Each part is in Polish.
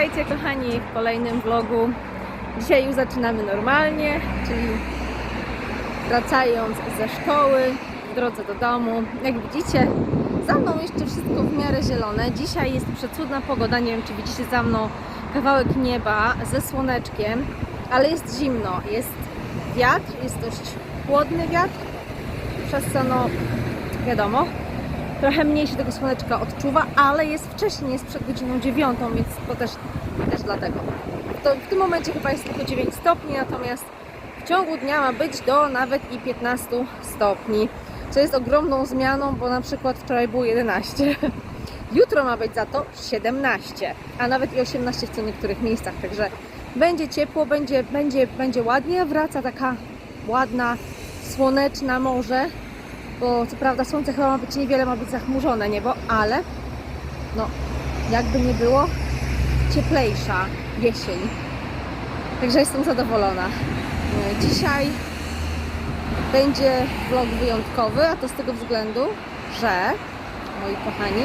Witajcie kochani w kolejnym vlogu. Dzisiaj już zaczynamy normalnie, czyli wracając ze szkoły, w drodze do domu. Jak widzicie, za mną jeszcze wszystko w miarę zielone. Dzisiaj jest przecudna pogoda, nie wiem czy widzicie za mną kawałek nieba ze słoneczkiem, ale jest zimno, jest wiatr, jest dość chłodny wiatr, przez co no wiadomo, trochę mniej się tego słoneczka odczuwa, ale jest wcześniej, jest przed godziną 9, więc to też, też dlatego. To w tym momencie chyba jest tylko 9 stopni, natomiast w ciągu dnia ma być do nawet i 15 stopni, co jest ogromną zmianą, bo na przykład wczoraj było 11. Jutro ma być za to 17, a nawet i 18 w co niektórych miejscach, także będzie ciepło, będzie, będzie, będzie ładnie, wraca taka ładna, słoneczna morze, bo co prawda słońce chyba ma być niewiele, ma być zachmurzone niebo, ale no jakby nie było, cieplejsza jesień. Także jestem zadowolona. E, Dzisiaj będzie vlog wyjątkowy, a to z tego względu, że moi kochani,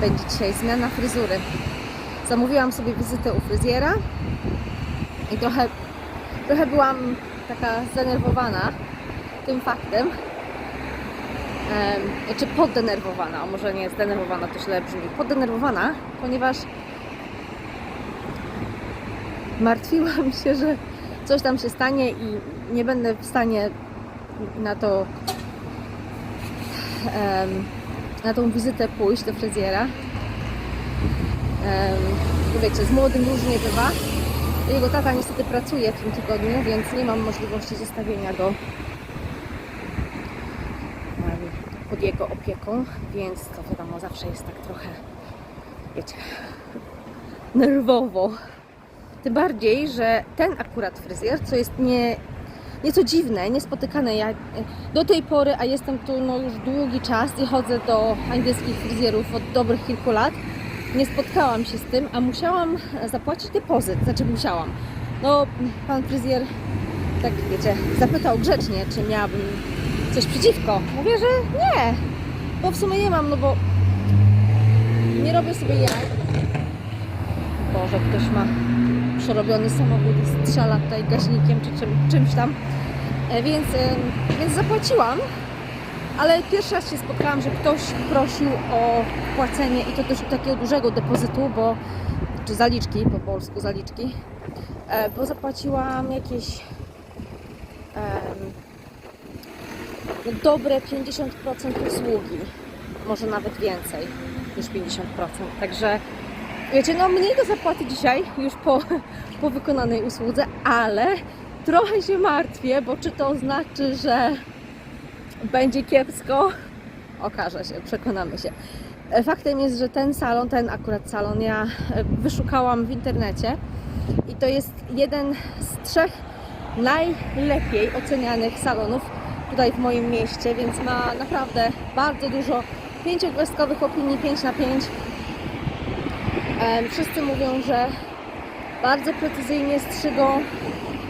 będzie dzisiaj zmiana fryzury. Zamówiłam sobie wizytę u fryzjera i trochę, trochę byłam taka zdenerwowana tym faktem, Em, czy poddenerwowana, a może nie zdenerwowana, to źle brzmi, poddenerwowana, ponieważ martwiłam się, że coś tam się stanie i nie będę w stanie na to na tą wizytę pójść do fryzjera. Em, wiecie, z młodym różnie bywa. Jego tata niestety pracuje w tym tygodniu, więc nie mam możliwości zostawienia go pod jego opieką, więc to wiadomo, zawsze jest tak trochę, wiecie, nerwowo. Tym bardziej, że ten akurat fryzjer, co jest nie, nieco dziwne, niespotykane. Ja e, do tej pory, a jestem tu no, już długi czas i chodzę do angielskich fryzjerów od dobrych kilku lat, nie spotkałam się z tym, a musiałam zapłacić depozyt. Znaczy musiałam. No, pan fryzjer, tak wiecie, zapytał grzecznie, czy miałabym coś przeciwko. Mówię, że nie, bo w sumie nie mam, no bo nie robię sobie jaj. Boże, ktoś ma przerobiony samochód i strzela tutaj gaźnikiem czy czym, czymś tam. E, Więc, e, więc zapłaciłam, ale pierwszy raz się spotkałam, że ktoś prosił o płacenie i to też takiego dużego depozytu, bo czy zaliczki po polsku zaliczki, e, bo zapłaciłam jakieś dobre 50% usługi, może nawet więcej niż 50%. Także wiecie, no mniej do zapłaty dzisiaj już po, po wykonanej usłudze, ale trochę się martwię, bo czy to znaczy, że będzie kiepsko? Okaże się, przekonamy się. E, Faktem jest, że ten salon, ten akurat salon, ja e, wyszukałam w internecie i to jest jeden z trzech najlepiej ocenianych salonów tutaj w moim mieście, więc ma naprawdę bardzo dużo pięciogwiazdkowych opinii, 5 na 5. Em, Wszyscy mówią, że bardzo precyzyjnie strzygą.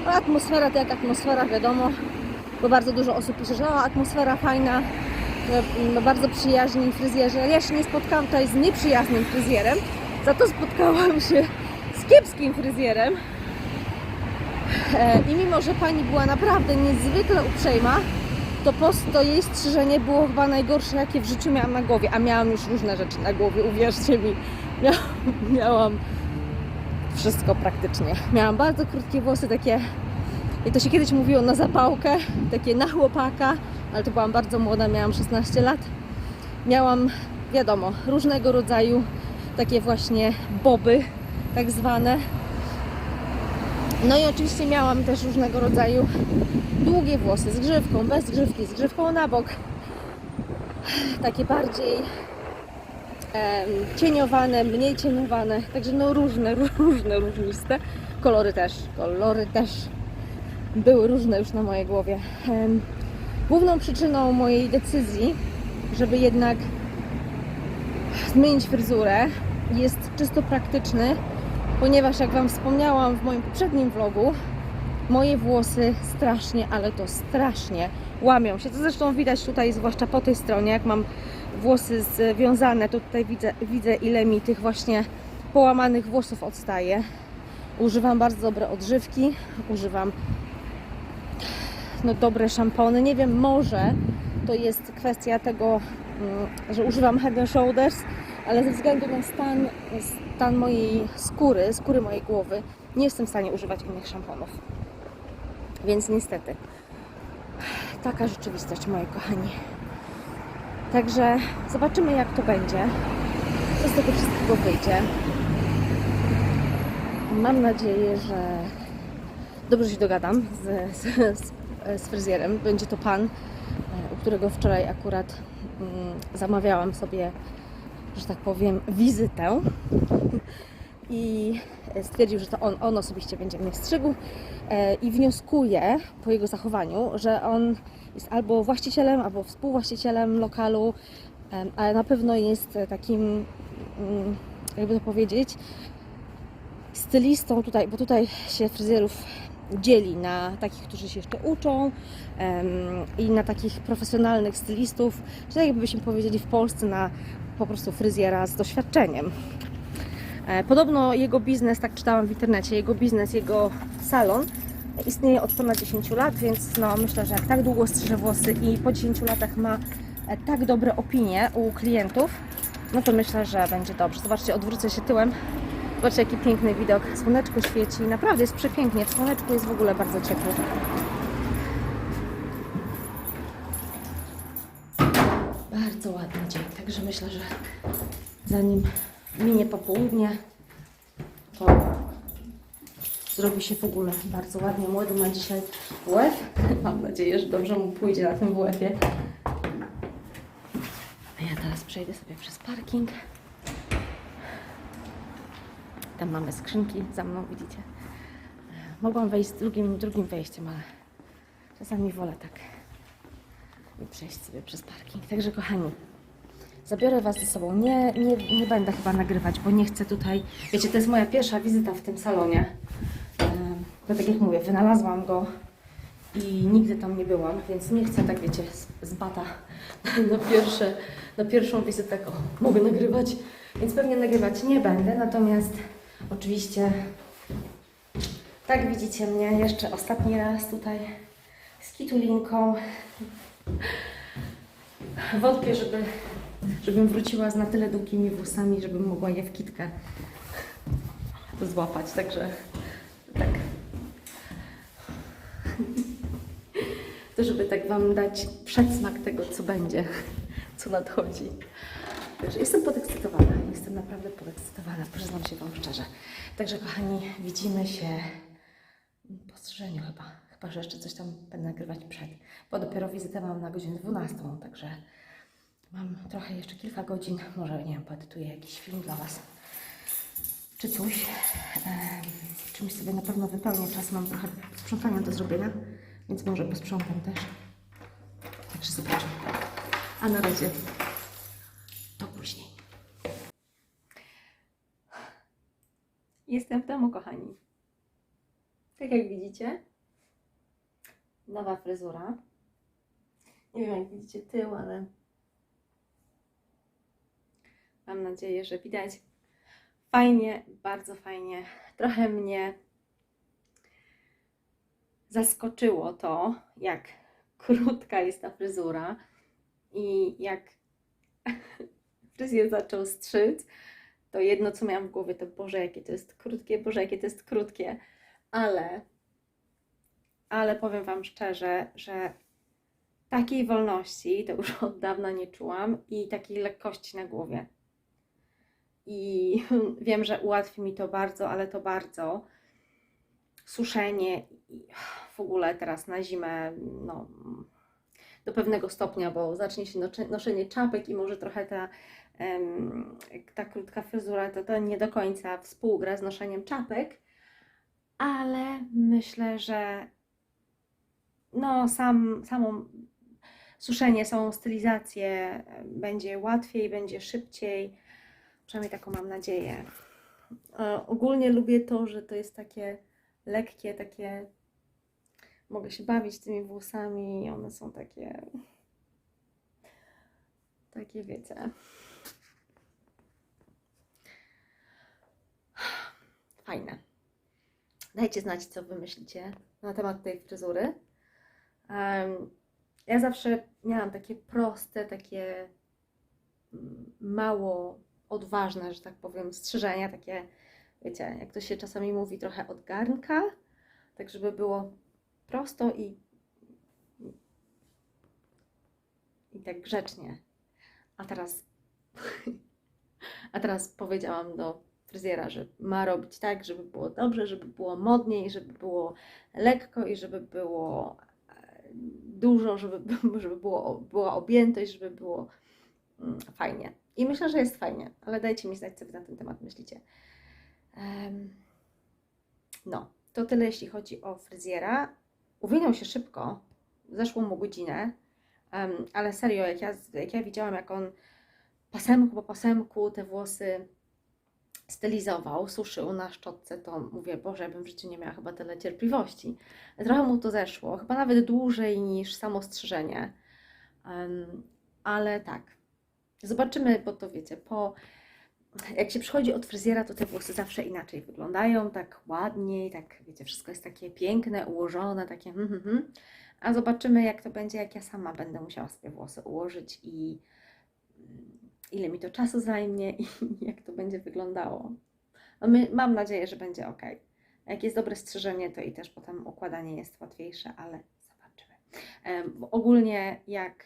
Atmosfera to jak atmosfera, wiadomo, bo bardzo dużo osób pisze, że o, atmosfera fajna, mm, bardzo przyjaźni fryzjerzy. Ja się nie spotkałam tutaj z nieprzyjaznym fryzjerem, za to spotkałam się z kiepskim fryzjerem. E, I mimo, że pani była naprawdę niezwykle uprzejma, to post to jej strzyżenie było chyba najgorsze, jakie w życiu miałam na głowie. A miałam już różne rzeczy na głowie, uwierzcie mi. Miałam, miałam wszystko praktycznie. Miałam bardzo krótkie włosy, takie, i to się kiedyś mówiło na zapałkę, takie na chłopaka, ale to byłam bardzo młoda, miałam 16 lat. Miałam, wiadomo, różnego rodzaju takie właśnie boby, tak zwane. No i oczywiście miałam też różnego rodzaju długie włosy z grzywką, bez grzywki, z grzywką na bok. Takie bardziej cieniowane, mniej cieniowane, także no różne, różne, różniste. Kolory też, kolory też były różne już na mojej głowie. Główną przyczyną mojej decyzji, żeby jednak zmienić fryzurę, jest czysto praktyczny, ponieważ jak Wam wspomniałam w moim poprzednim vlogu, moje włosy strasznie, ale to strasznie łamią się. To zresztą widać tutaj, zwłaszcza po tej stronie, jak mam włosy związane, to tutaj widzę, widzę ile mi tych właśnie połamanych włosów odstaje. Używam bardzo dobre odżywki, używam no, dobre szampony. Nie wiem, może to jest kwestia tego, mm, że używam Head Shoulders, ale ze względu na stan, stan mojej skóry, skóry mojej głowy, nie jestem w stanie używać innych szamponów. Więc niestety, taka rzeczywistość, moi kochani. Także zobaczymy, jak to będzie. Co z tego wszystkiego wyjdzie. Mam nadzieję, że dobrze się dogadam z, z, z, fryzjerem. Będzie to pan, e, u którego wczoraj akurat mm, zamawiałam sobie, że tak powiem, wizytę. I stwierdził, że to on, on osobiście będzie mnie strzygł e, i wnioskuję po jego zachowaniu, że on jest albo właścicielem, albo współwłaścicielem lokalu, ale na pewno jest takim, mm, jakby to powiedzieć, stylistą tutaj, bo tutaj się fryzjerów dzieli na takich, którzy się jeszcze uczą i na takich profesjonalnych stylistów, czy tak jakbyśmy powiedzieli w Polsce na po prostu fryzjera z doświadczeniem. E, Podobno jego biznes, tak czytałam w internecie, jego biznes, jego salon istnieje od ponad 10 lat, więc no, myślę, że jak tak długo strzyże włosy i po 10 latach ma e, tak dobre opinie u klientów, no to myślę, że będzie dobrze. Zobaczcie, odwrócę się tyłem. Zobaczcie, jaki piękny widok. Słoneczko świeci. Naprawdę jest przepięknie. W słoneczku jest w ogóle bardzo ciepło. Bardzo ładny dzień. Także myślę, że zanim minie popołudnie, to zrobi się w ogóle bardzo ładnie. Młody ma dzisiaj WF. Mam nadzieję, że dobrze mu pójdzie na tym WF-ie. Ja teraz przejdę sobie przez parking. Tam mamy skrzynki za mną, widzicie. Mogłam wejść drugim, drugim wejściem, ale czasami wolę tak przejść sobie przez parking. Także kochani, zabiorę Was ze sobą. Nie, nie, nie będę chyba nagrywać, bo nie chcę tutaj... Wiecie, to jest moja pierwsza wizyta w tym salonie. Bo tak jak mówię, wynalazłam go i nigdy tam nie byłam, więc nie chcę tak, wiecie, z bata na, pierwsze, na pierwszą wizytę o, mogę nagrywać, więc pewnie nagrywać nie będę, natomiast oczywiście tak widzicie mnie jeszcze ostatni raz tutaj z kitulinką. Wątpię, żeby, żebym wróciła z na tyle długimi włosami, żebym mogła je w kitkę złapać, także tak. To żeby tak Wam dać przedsmak tego, co będzie, co nadchodzi. Także jestem podekscytowana, jestem naprawdę podekscytowana, przyznam się Wam szczerze. Także kochani, widzimy się po strzeżeniu chyba. Chyba, że jeszcze coś tam będę nagrywać przed. Bo dopiero wizytę mam na godzinę 12, także mam trochę jeszcze kilka godzin. Może, nie wiem, poedytuję jakiś film dla Was. Czy coś. Em, czymś sobie na pewno wypełnię czas. Mam trochę sprzątania do zrobienia, więc może posprzątam też. Także zobaczymy. A na razie to później. Jestem w domu, kochani. Tak jak widzicie, nowa fryzura. Nie wiem, jak widzicie tył, ale mam nadzieję, że widać. Fajnie, bardzo fajnie. Trochę mnie zaskoczyło to, jak krótka jest ta fryzura i jak fryzjer zaczął strzyc, to jedno, co miałam w głowie, to Boże, jakie to jest krótkie, Boże, jakie to jest krótkie, ale, ale powiem Wam szczerze, że takiej wolności to już od dawna nie czułam i takiej lekkości na głowie. I wiem, że ułatwi mi to bardzo, ale to bardzo. Suszenie i w ogóle teraz na zimę, no, do pewnego stopnia, bo zacznie się noszenie czapek i może trochę ta, ta krótka fryzura to, to nie do końca współgra z noszeniem czapek, ale myślę, że no sam, samą suszenie, samą stylizację będzie łatwiej, będzie szybciej, przynajmniej taką mam nadzieję. E, Ogólnie lubię to, że to jest takie lekkie, takie mogę się bawić tymi włosami, one są takie takie wiecie Dajcie znać, co wy myślicie na temat tej fryzury. Em, ja zawsze miałam takie proste, takie mm, mało odważne, że tak powiem, strzyżenia, takie, wiecie, jak to się czasami mówi, trochę od garnka, tak żeby było prosto i, i tak grzecznie. A teraz, a teraz powiedziałam do fryzjera, że ma robić tak, żeby było dobrze, żeby było modniej, żeby było lekko i żeby było e, dużo, żeby, żeby było, była objętość, żeby było mm, fajnie. I myślę, że jest fajnie, ale dajcie mi znać, co Wy na ten temat myślicie. Em, no, to tyle, jeśli chodzi o fryzjera. Uwinął się szybko, zeszło mu godzinę, em, ale serio, jak ja, jak ja widziałam, jak on pasemku po pasemku te włosy stylizował, suszył na szczotce, to mówię, Boże, ja bym w życiu nie miała chyba tyle cierpliwości. Trochę mu to zeszło, chyba nawet dłużej niż samo strzyżenie. Em, ale tak, zobaczymy, bo to wiecie, po jak się przychodzi od fryzjera, to te włosy zawsze inaczej wyglądają, tak ładniej, tak wiecie, wszystko jest takie piękne, ułożone, takie hmm, hmm, hmm. A zobaczymy, jak to będzie, jak ja sama będę musiała sobie włosy ułożyć i mm, ile mi to czasu zajmie i jak to będzie wyglądało. No my, mam nadzieję, że będzie ok. Jak jest dobre strzyżenie, to i też potem układanie jest łatwiejsze, ale zobaczymy. Em, ogólnie jak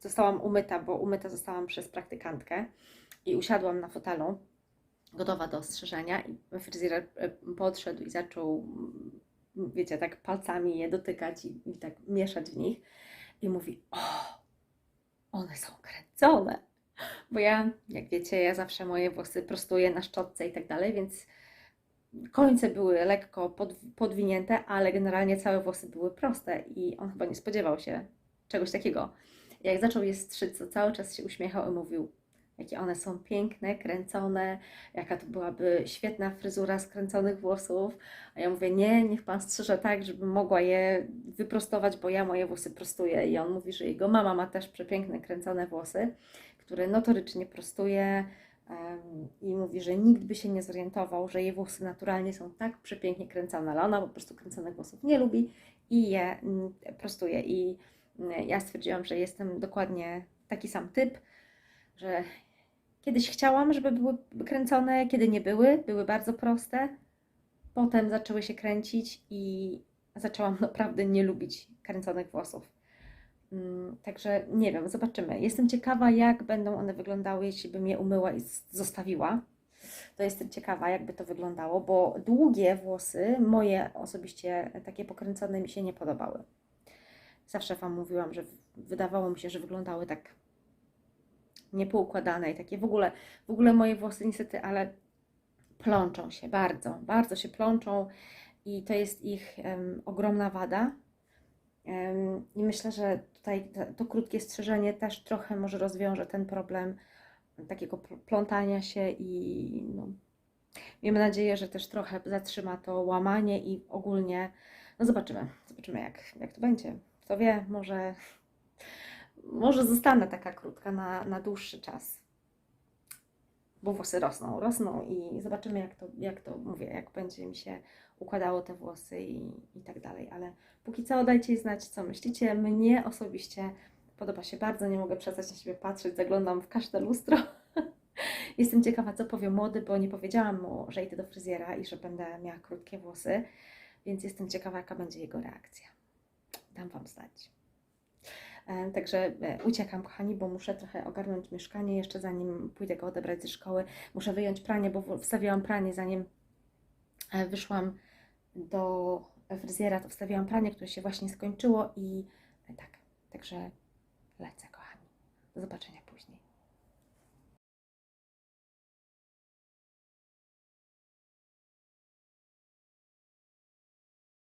zostałam umyta, bo umyta zostałam przez praktykantkę i usiadłam na fotelu, gotowa do strzyżenia i fryzjer e, podszedł i zaczął, mm, wiecie, tak palcami je dotykać i, i tak mieszać w nich i mówi, o, one są kręcone. Bo ja, jak wiecie, ja zawsze moje włosy prostuję na szczotce i tak dalej, więc końce były lekko pod, podwinięte, ale generalnie całe włosy były proste i on chyba nie spodziewał się czegoś takiego. Jak zaczął je strzyc, to cały czas się uśmiechał i mówił, jakie one są piękne, kręcone, jaka to byłaby świetna fryzura skręconych włosów. A ja mówię, nie, niech Pan strzyże tak, żebym mogła je wyprostować, bo ja moje włosy prostuję. I on mówi, że jego mama ma też przepiękne, kręcone włosy, które notorycznie prostuje i mówi, że nikt by się nie zorientował, że jej włosy naturalnie są tak przepięknie kręcone, ale ona po prostu kręconych włosów nie lubi i je mm, prostuje. I ja stwierdziłam, że jestem dokładnie taki sam typ, że kiedyś chciałam, żeby były kręcone, kiedy nie były, były bardzo proste. Potem zaczęły się kręcić i zaczęłam naprawdę nie lubić kręconych włosów. Mm, Także nie wiem, zobaczymy. Jestem ciekawa, jak będą one wyglądały, jeśli bym je umyła i zostawiła. To jestem ciekawa, jakby to wyglądało, bo długie włosy, moje osobiście takie pokręcone, mi się nie podobały. Zawsze Wam mówiłam, że wydawało mi się, że wyglądały tak niepoukładane i takie w ogóle, w ogóle moje włosy niestety, ale plączą się bardzo, bardzo się plączą i to jest ich em, ogromna wada. Em, I myślę, że tutaj to, to krótkie strzyżenie też trochę może rozwiąże ten problem takiego pl- plątania się i no, miejmy nadzieję, że też trochę zatrzyma to łamanie i ogólnie, no zobaczymy, zobaczymy jak, jak to będzie. Kto wie, może, może zostanę taka krótka na, na dłuższy czas bo włosy rosną, rosną i zobaczymy, jak to, jak to mówię, jak będzie mi się układało te włosy i, i tak dalej. Ale póki co dajcie znać, co myślicie. Mnie osobiście podoba się bardzo, nie mogę przestać na siebie patrzeć, zaglądam w każde lustro. Jestem ciekawa, co powie młody, bo nie powiedziałam mu, że idę do fryzjera i że będę miała krótkie włosy, więc jestem ciekawa, jaka będzie jego reakcja. Dam Wam znać. E, Także e, uciekam, kochani, bo muszę trochę ogarnąć mieszkanie jeszcze zanim pójdę go odebrać ze szkoły. Muszę wyjąć pranie, bo w- wstawiałam pranie zanim e, wyszłam do fryzjera, to wstawiałam pranie, które się właśnie skończyło i tak, także lecę, kochani. Do zobaczenia.